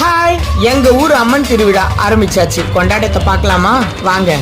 Hi எங்க ஊர் அம்மன் திருவிழா ஆரம்பிச்சாச்சு. கொண்டாட்டத்தை பார்க்கலாமா? வாங்க.